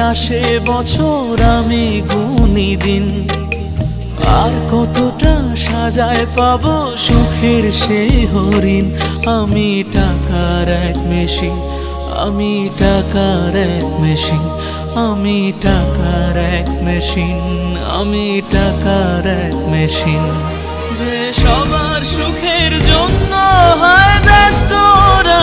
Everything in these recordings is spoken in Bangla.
আসে বছর আমি গুনি দিন। আর কতটা সাজায় পাব সুখের সেই হরিণ। আমি টাকার এক মেশিন, আমি টাকার এক মেশিন, আমি টাকার এক মেশিন, আমি টাকার এক মেশিন। যে সবার সুখের জন্য হয় ব্যস্ত ওরা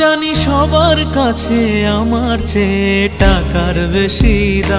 জানি সবার কাছে আমার চেয়ে টাকার বেশি দাম।